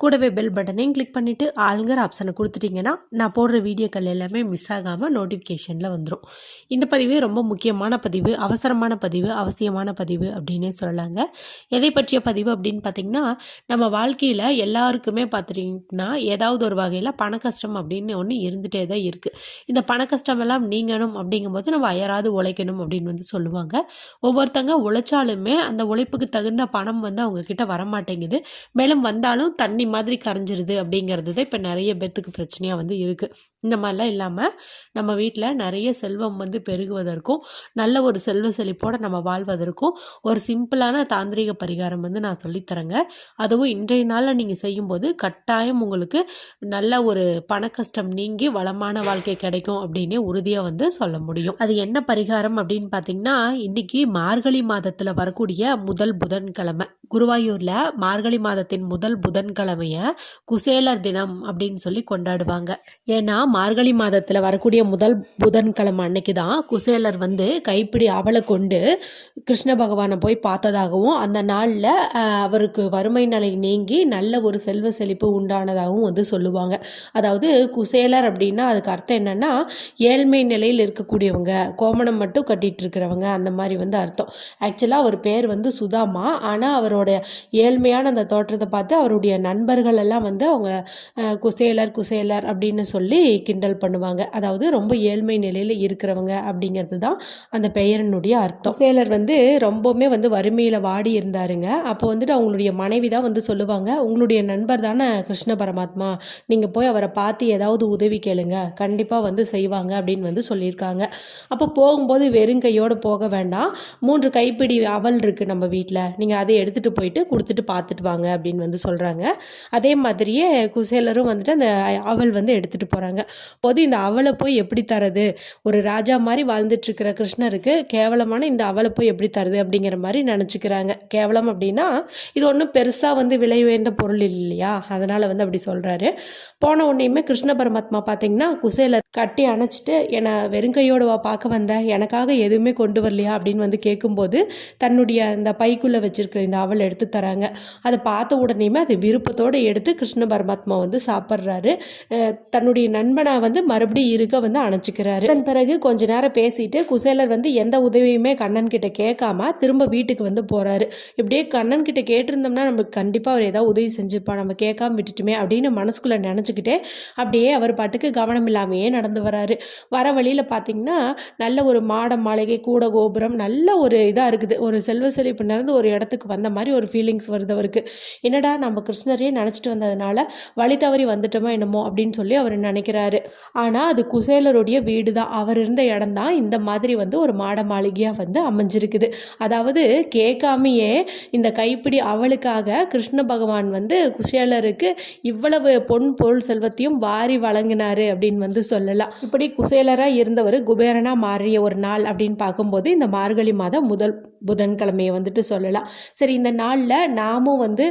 கூடவே பெல் பட்டனையும் கிளிக் பண்ணிவிட்டு ஆளுங்கிற ஆப்ஷனை கொடுத்துட்டிங்கன்னா நான் போடுற வீடியோக்கள் எல்லாமே மிஸ் ஆகாமல் நோட்டிஃபிகேஷனில் வந்துடும் இந்த பதிவு ரொம்ப முக்கியமான பதிவு அவசரமான பதிவு அவசியமான பதிவு அப்படின்னே சொல்லலாங்க. எதை பற்றிய பதிவு அப்படின்னு பார்த்திங்கன்னா நம்ம வாழ்க்கையில் எல்லாருக்குமே பார்த்துட்டிங்கன்னா ஏதாவது ஒரு வகையில் பண கஷ்டம் அப்படின்னு ஒன்று இருந்துகிட்டே தான் இருக்குது இந்த பண கஷ்டம் எல்லாம் நீங்கணும் அப்படிங்கும்போது நம்ம அயராது உழைக்கணும் அப்படின்னு வந்து சொல்லுவாங்க. ஒவ்வொருத்தங்க உழைச்சாலுமே அந்த உழைப்புக்கு தகுந்த பணம் வந்து அவங்கக்கிட்ட வரமாட்டேங்குது. மேலும் வந்தாலும் தண்ணி மாதிரி கரைஞ்சிருது அப்படிங்கிறது தான் இப்போ நிறைய பேர்த்துக்கு பிரச்சனையாக வந்து இருக்குது இந்த மாதிரிலாம் இல்லாமல் நம்ம வீட்டில் நிறைய செல்வம் வந்து பெருகுவதற்கும் நல்ல ஒரு செல்வ செழிப்போடு நம்ம வாழ்வதற்கும் ஒரு சிம்பிளான தாந்திரிக பரிகாரம் வந்து நான் சொல்லித்தரேங்க அதுவும் இன்றைய நாளில் நீங்கள் செய்யும்போது கட்டாயம் உங்களுக்கு நல்ல ஒரு பண கஷ்டம் நீங்கி வளமான வாழ்க்கை கிடைக்கும் அப்படின்னே உறுதியாக வந்து சொல்ல முடியும். அது என்ன பரிகாரம் அப்படின்னு பார்த்தீங்கன்னா இன்னைக்கு மார்கழி மாதத்தில் வரக்கூடிய முதல் புதன்கிழமை. குருவாயூரில் மார்கழி மாதத்தின் முதல் புதன்கிழமைய குசேலர் தினம் அப்படின்னு சொல்லி கொண்டாடுவாங்க. ஏன்னா மார்கழி மாதத்தில் வரக்கூடிய முதல் புதன்கிழமை அன்னைக்கு தான் குசேலர் வந்து கைப்பிடி அவளை கொண்டு கிருஷ்ண பகவானை போய் பார்த்ததாகவும் அந்த நாளில் அவருக்கு வறுமை நிலை நீங்கி நல்ல ஒரு செல்வ செழிப்பு உண்டானதாகவும் வந்து சொல்லுவாங்க. அதாவது குசேலர் அப்படின்னா அதுக்கு அர்த்தம் என்னன்னா ஏழ்மை நிலையில் இருக்கக்கூடியவங்க கோமணம் மட்டும் கட்டிகிட்டு இருக்கிறவங்க அந்த மாதிரி வந்து அர்த்தம். ஆக்சுவலாக அவர் பேர் வந்து சுதாமா. ஆனால் அவரோட ஏழ்மையான அந்த தோற்றத்தை பார்த்து அவருடைய நண்பர்கள் எல்லாம் வந்து அவங்க குசேலர் குசேலர் அப்படின்னு சொல்லி கிண்டல் பண்ணுவாங்க. அதாவது ரொம்ப ஏழ்மை நிலையில் இருக்கிறவங்க அப்படிங்கிறது தான் அந்த பெயரினுடைய அர்த்தம். குசேலர் வந்து ரொம்பவுமே வந்து வறுமையில் வாடி இருந்தாருங்க. அப்போ வந்துட்டு அவங்களுடைய மனைவி தான் வந்து சொல்லுவாங்க உங்களுடைய நண்பர் தானே கிருஷ்ண பரமாத்மா. நீங்கள் போய் அவரை பார்த்து ஏதாவது உதவி கேளுங்க. கண்டிப்பாக வந்து செய்வாங்க அப்படின்னு வந்து சொல்லியிருக்காங்க. அப்போ போகும்போது வெறும் கையோடு போக வேண்டாம். மூன்று கைப்பிடி அவல் இருக்குது நம்ம வீட்டில் நீங்கள் அதை எடுத்துகிட்டு போயிட்டு கொடுத்துட்டு பார்த்துட்டு வாங்க அப்படின்னு வந்து சொல்கிறாங்க அதே மாதிரியே குசேலரும் வந்துட்டு அந்த அவள் வந்து எடுத்துகிட்டு போகிறாங்க போது இந்த அவளை போய் எப்படி தரது? ஒரு ராஜா மாதிரி வாழ்ந்துட்டுருக்கிற கிருஷ்ணருக்கு கேவலமான இந்த அவளை போய் எப்படி தருது அப்படிங்கிற மாதிரி நினச்சிக்கிறாங்க. கேவலம் அப்படின்னா இது ஒன்றும் பெருசாக வந்து விலை உயர்ந்த பொருள் இல்லையா? அதனால் வந்து அப்படி சொல்கிறாரு போன உடனேயுமே கிருஷ்ண பரமாத்மா பார்த்தீங்கன்னா குசேலர் கட்டி அணைச்சிட்டு என்னை வெறுங்கையோடு பார்க்க வந்த. எனக்காக எதுவுமே கொண்டு வரலையா? அப்படின்னு வந்து கேட்கும்போது தன்னுடைய அந்த பைக்குள்ளே வச்சுருக்கிற இந்த அவள் எடுத்து தராங்க. அதை பார்த்த உடனேயுமே அது விருப்பத்தோடு எடுத்து கிருஷ்ண பரமாத்மா வந்து சாப்பிட்றாரு. தன்னுடைய நண்பனாக வந்து மறுபடியும் இருக்க வந்து அணைச்சிக்கிறாரு. அதன் பிறகு கொஞ்ச நேரம் பேசிட்டு குசேலர் வந்து எந்த உதவியுமே கண்ணன் கிட்ட கேட்காம திரும்ப வீட்டுக்கு வந்து போறாரு. இப்படியே கண்ணன் கிட்ட கேட்டிருந்தோம்னா நமக்கு கண்டிப்பாக அவர் ஏதாவது உதவி செஞ்சுப்பா நம்ம கேட்காம விட்டுட்டுமே அப்படின்னு மனசுக்குள்ள நினச்சிக்கிட்டே அப்படியே அவர் பாட்டுக்கு கவனம் இல்லாமையே நடந்து வராரு. வர வழியில் பார்த்தீங்கன்னா நல்ல ஒரு மாட மாளிகை கூட கோபுரம் நல்ல ஒரு இதாக இருக்குது. ஒரு செல்வ செழிப்பு நடந்து ஒரு இடத்துக்கு வந்த மாதிரி ஒரு ஃபீலிங்ஸ் வருது அவருக்கு. என்னடா நம்ம கிருஷ்ணரையே நினச்சிட்டு வந்ததுனால வழி தவறி வந்துட்டோமோ என்னமோ அப்படின்னு சொல்லி அவர் நினைக்கிறாரு. ஆனால் அது குசேலருடைய வீடு தான் அவர் இருந்த இடம் தான் இந்த மாதிரி வந்து ஒரு மாட மாளிகையாக வந்து அமைஞ்சிருக்குது. அதாவது கேட்காமையே இந்த கைப்பிடி அவளுக்காக கிருஷ்ண பகவான் வந்து குசேலருக்கு இவ்வளவு பொன் பொருள் செல்வத்தையும் வாரி வழங்கினாரு அப்படின்னு வந்து சொல்லலாம். இப்படி குசேலராக இருந்தவர் குபேரனா மாறிய ஒரு நாள் அப்படின்னு பார்க்கும்போது இந்த மார்கழி மாதம் முதல் புதன்கிழமையை வந்துட்டு சொல்லலாம். சரி இந்த நாளில் நாமும் வந்து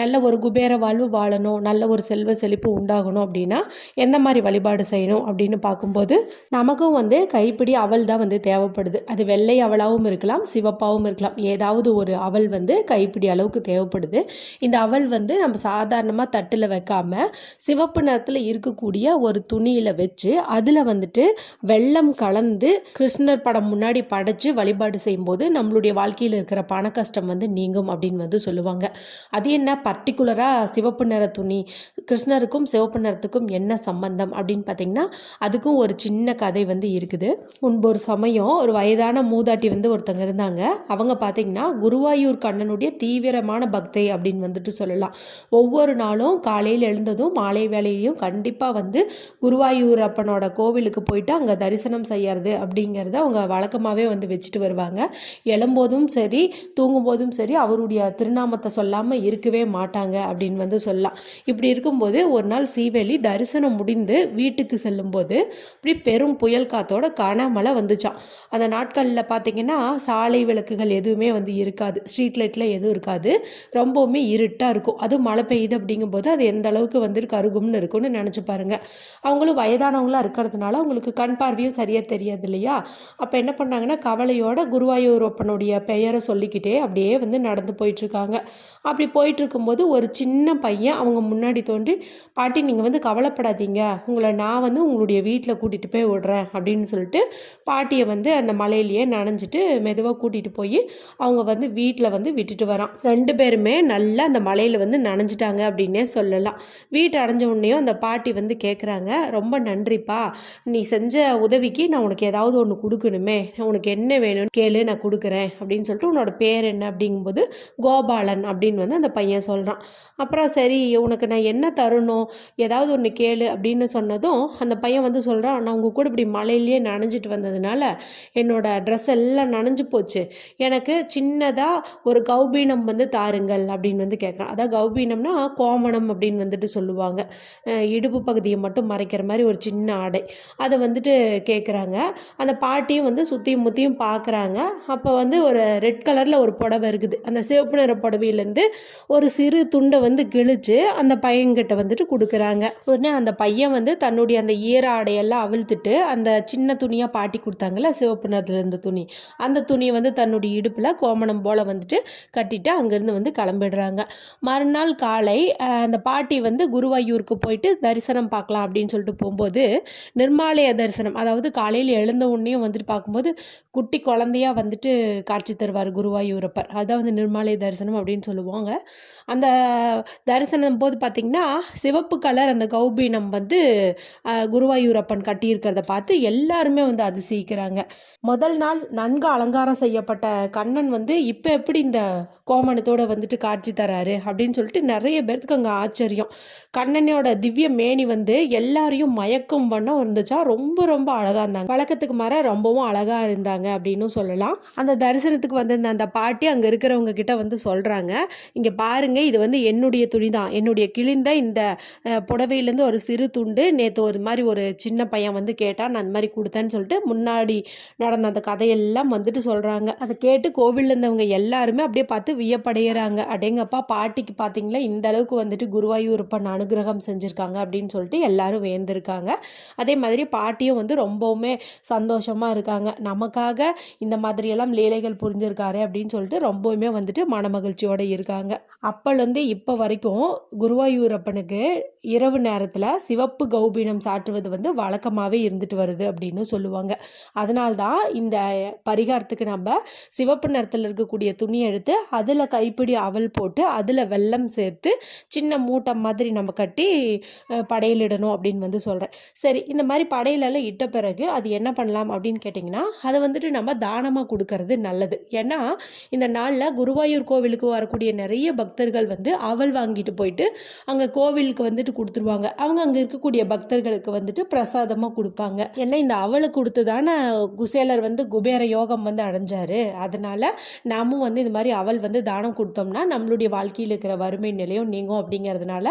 நல்ல ஒரு குபேர வாழ்வு வாழணும் நல்ல ஒரு செல்வ செழிப்பு உண்டாகணும் அப்படின்னா எந்த மாதிரி வழிபாடு செய்யணும் அப்படின்னு பார்க்கும்போது நமக்கும் வந்து கைப்பிடி அவல் தான் வந்து தேவைப்படுது. அது வெள்ளை அவளாகவும் இருக்கலாம் சிவப்பாகவும் இருக்கலாம். ஏதாவது ஒரு அவல் வந்து கைப்பிடி அளவுக்கு தேவைப்படுது. இந்த அவல் வந்து நம்ம சாதாரணமாக தட்டில் வைக்காம சிவப்பு நிறத்தில் இருக்கக்கூடிய ஒரு துணியில் வச்சு அதில் வந்துட்டு வெள்ளம் கலந்து கிருஷ்ணர் படம் முன்னாடி படைச்சு வழிபாடு செய்யும்போது நம்மளுடைய வாழ்க்கையில் இருக்கிற பண கஷ்டம் வந்து நீங்கும் அப்படின்னு வந்து சொல்லுவாங்க. அது என்ன பர்டிகுலராக சிவப்பு நிற துணி கிருஷ்ணருக்கும் சிவப்பு நிறத்துக்கும் என்ன சம்பந்தம் அப்படின்னு பார்த்தீங்கன்னா அதுக்கும் ஒரு சின்ன கதை வந்து இருக்குது. முன்பு ஒரு சமயம் ஒரு வயதான மூதாட்டி வந்து ஒருத்தங்க இருந்தாங்க. அவங்க பார்த்தீங்கன்னா குருவாயூர் கண்ணனுடைய தீவிரமான பக்தை அப்படின்னு வந்துட்டு சொல்லலாம். ஒவ்வொரு நாளும் காலையில் எழுந்ததும் மாலை வேலையிலையும் கண்டிப்பாக வந்து குருவாயூர் அப்பனோட கோவிலுக்கு போயிட்டு அங்கே தரிசனம் செய்யறது அப்படிங்கிறத அவங்க வழக்கமாகவே வந்து வச்சுட்டு வருவாங்க. எழும்போதும் சரி தூங்கும்போதும் சரி அவருடைய திருநாமத்தை சொல்லாமல் இருக்கவே மாட்டாங்க அப்படின்னு அப்படின்னு வந்து சொல்லலாம். இப்படி இருக்கும்போது ஒரு நாள் சீவேலி தரிசனம் முடிந்து வீட்டுக்கு செல்லும்போது இப்படி பெரும் புயல் காத்தோட கனமழை வந்துச்சான் அந்த நாட்களில் பார்த்தீங்கன்னா சாலை விளக்குகள் எதுவுமே வந்து இருக்காது. ஸ்ட்ரீட் லைட்டில் எதுவும் இருக்காது. ரொம்பவுமே இருட்டாக இருக்கும். அதுவும் மழை பெய்யுது அப்படிங்கும்போது அது எந்த அளவுக்கு வந்து கருகும்னு இருக்கும்னு நினச்சி பாருங்கள் அவங்களும் வயதானவங்களாக இருக்கிறதுனால அவங்களுக்கு கண் பார்வையும் சரியாக தெரியாது இல்லையா? அப்போ என்ன பண்ணாங்கன்னா கவலையோட குருவாயூரப்பனுடைய பெயரை சொல்லிக்கிட்டே அப்படியே வந்து நடந்து போயிட்டுருக்காங்க அப்படி போயிட்டு இருக்கும்போது ஒரு சின்ன பையன் அவங்க முன்னாடி தோன்றி பாட்டி நீங்கள் வந்து கவலைப்படாதீங்க. உங்களை நான் வந்து உங்களுடைய வீட்டில் கூட்டிகிட்டு போய் விடுறேன். அப்படின்னு சொல்லிட்டு பாட்டியை வந்து அந்த மலையிலேயே நனைஞ்சிட்டு மெதுவாக கூட்டிகிட்டு போய் அவங்க வந்து வீட்டில் வந்து விட்டுட்டு வரான். ரெண்டு பேருமே நல்லா அந்த மலையில் வந்து நனைஞ்சிட்டாங்க அப்படின்னே சொல்லலாம். வீட்டு அடைஞ்ச உடனேயும் அந்த பாட்டி வந்து கேட்குறாங்க ரொம்ப நன்றிப்பா. நீ செஞ்ச உதவிக்கு நான் உனக்கு ஏதாவது ஒன்று கொடுக்கணுமே. உனக்கு என்ன வேணும்னு கேளு நான் கொடுக்குறேன். அப்படின்னு சொல்லிட்டு உன்னோட பேர் என்ன? அப்படிங்கும்போது கோபாலன். அப்படின்னு வந்து அந்த பையன் சொல்கிறான் அப்புறம் சரி உனக்கு நான் என்ன தரணும்? ஏதாவது ஒன்று கேளு அப்படின்னு சொன்னதும் அந்த பையன் வந்து சொல்கிறான் நான் உங்கள் கூட இப்படி மலையிலேயே நனைஞ்சிட்டு வந்ததுனால என்னோடய ட்ரெஸ் எல்லாம் நனைஞ்சு போச்சு. எனக்கு சின்னதாக ஒரு கௌபீனம் வந்து தாருங்கள் அப்படின்னு வந்து கேட்குறான் அதான் கௌபீனம்னா கோமணம் அப்படின்னு வந்துட்டு சொல்லுவாங்க. இடுப்பு பகுதியை மட்டும் மறைக்கிற மாதிரி ஒரு சின்ன ஆடை. அதை வந்துட்டு கேட்குறாங்க அந்த பாட்டியும் வந்து சுற்றியும் முற்றியும் பார்க்குறாங்க அப்போ வந்து ஒரு ரெட் கலரில் ஒரு புடவை இருக்குது. அந்த சிவப்பு நிற புடவையிலேருந்து ஒரு சிறு துண்டை வந்து கிழிச்சு அந்த பையன்கிட்ட வந்துட்டு கொடுக்குறாங்க. உடனே அந்த பையன் வந்து தன்னுடைய அந்த ஈர ஆடையெல்லாம் அவிழ்த்துட்டு அந்த சின்ன துணியாக பாட்டி கொடுத்தாங்கல்ல சிவப்பு நிறத்தில் இருந்த துணி. அந்த துணியை வந்து தன்னுடைய இடுப்பில் கோமணம் போல் வந்துட்டு கட்டிட்டு அங்கேருந்து வந்து கிளம்பிடுறாங்க. மறுநாள் காலை அந்த பாட்டி வந்து குருவாயூருக்கு போயிட்டு தரிசனம் பார்க்கலாம் அப்படின்னு சொல்லிட்டு போகும்போது நிர்மாலய தரிசனம் அதாவது காலையில் எழுந்த உடனேயும் வந்துட்டு பார்க்கும்போது குட்டி குழந்தையா வந்துட்டு காட்சி தருவார் குருவாயூரப்பர். அதான் வந்து நிர்மாலய தரிசனம் அப்படின்னு சொல்லுவாங்க. அந்த தரிசனம் போது பார்த்திங்கன்னா சிவப்பு கலர் அந்த கௌபீனம் வந்து குருவாயூரப்பன் கட்டியிருக்கிறத பார்த்து எல்லாருமே வந்து அதிசயிக்கிறாங்க. முதல் நாள் நன்கு அலங்காரம் செய்யப்பட்ட கண்ணன் வந்து இப்போ எப்படி இந்த கோமணத்தோடு வந்துட்டு காட்சி தராரு அப்படின்னு சொல்லிட்டு நிறைய பேர்த்துக்கு அங்கே ஆச்சரியம். கண்ணனோட திவ்ய மேனி வந்து எல்லாரையும் மயக்கும் வண்ணம் இருந்துச்சா ரொம்ப ரொம்ப அழகாக இருந்தாங்க. வழக்கத்துக்கு மாற ரொம்பவும் அழகாக இருந்தாங்க அப்படின்னு சொல்லலாம். அந்த தரிசனத்துக்கு வந்திருந்த அந்த பாட்டி அங்கே இருக்கிறவங்க கிட்ட வந்து சொல்கிறாங்க இங்கே பாருங்க இது வந்து என்னுடைய துணி தான் என்னுடைய கிழிந்த இந்த புடவையிலேருந்து ஒரு சிறு துண்டு நேற்று ஒரு மாதிரி ஒரு சின்ன பையன் வந்து கேட்டான் நான் அந்த மாதிரி கொடுத்தேன்னு சொல்லிட்டு முன்னாடி நடந்த அந்த கதையெல்லாம் வந்துட்டு சொல்கிறாங்க அதை கேட்டு கோவிலில் இருந்தவங்க எல்லாருமே அப்படியே பார்த்து வியப்படைகிறாங்க அடேங்கப்பா பாட்டிக்கு பார்த்தீங்களா? இந்த அளவுக்கு வந்துட்டு குருவாயூரப்பன் அனுகிரகம் செஞ்சுருக்காங்க அப்படின்னு சொல்லிட்டு எல்லாரும் வேந்திருக்காங்க அதே மாதிரி பாட்டியும் வந்து ரொம்பவுமே சந்தோஷமாக இருக்காங்க. நமக்காக இந்த மாதிரியெல்லாம் லீலைகள் புரிஞ்சிருக்காரு அப்படின்னு சொல்லிட்டு ரொம்பவுமே வந்துட்டு மனமகிழ்ச்சியோடு இருக்காங்க. அப்போலேருந்து இப்போ வரைக்கும் குருவாயூரப்பனுக்கு இரவு நேரத்தில் சிவப்பு கௌபீனம் சாற்றுவது வந்து வழக்கமாகவே இருந்துட்டு வருது அப்படின்னு சொல்லுவாங்க. அதனால்தான் இந்த பரிகாரத்துக்கு நம்ம சிவப்பு நிறத்தில் இருக்கக்கூடிய துணி எடுத்து அதில் கைப்பிடி அவல் போட்டு அதில் வெல்லம் சேர்த்து சின்ன மூட்டை மாதிரி நம்ம கட்டி படையிலிடணும் அப்படின்னு வந்து சொல்கிறேன் சரி இந்த மாதிரி படையிலெல்லாம் இட்ட பிறகு அது என்ன பண்ணலாம் அப்படின்னு கேட்டிங்கன்னா அதை வந்துட்டு நம்ம தானமாக கொடுக்கறது நல்லது. ஏன்னா இந்த நாளில் குருவாயூர் கோவிலுக்கு வரக்கூடிய நிறைய பக்தர்கள் வந்து அவல் வாங்கிட்டு போயிட்டு அங்கே கோவிலுக்கு வந்துட்டு கொடுத்துருவாங்க. அவங்க அங்கே இருக்கக்கூடிய பக்தர்களுக்கு வந்துட்டு பிரசாதமாக கொடுப்பாங்க. ஏன்னா இந்த அவலை கொடுத்து தானே குசேலர் வந்து குபேர யோகம் வந்து அடைஞ்சாரு. அதனால் நாமும் வந்து இந்த மாதிரி அவள் வந்து தானம் கொடுத்தோம்னா நம்மளுடைய வாழ்க்கையில் இருக்கிற வறுமை நிலையும் நீங்கும் அப்படிங்கிறதுனால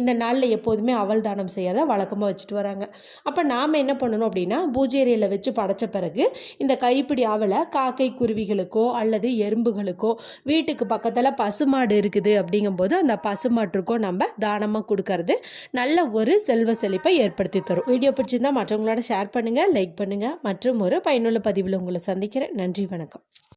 இந்த நாளில் எப்போதுமே அவள் தானம் செய்யாத வழக்கமாக வச்சுட்டு வராங்க. அப்போ நாம் என்ன பண்ணணும் அப்படின்னா பூஜேரியில் வச்சு படைச்ச பிறகு இந்த கைப்பிடி அவலை காக்கை குருவிகளுக்கோ அல்லது எறும்புகளுக்கோ வீட்டுக்கு பக்கத்தில் பசுமாடு இருக்குது அப்படிங்கும்போது அந்த பசுமாட்டுக்கோ நம்ம தானமாக கொடுக்கறது. நல்ல ஒரு செல்வ செழிப்பை ஏற்படுத்தி தரும். வீடியோ பிடிச்சிருந்தா மற்றவங்களோட ஷேர் பண்ணுங்கள் லைக் பண்ணுங்கள் மற்றும் ஒரு பயனுள்ள பதிவில் உங்களை சந்திக்கிறேன். நன்றி வணக்கம்.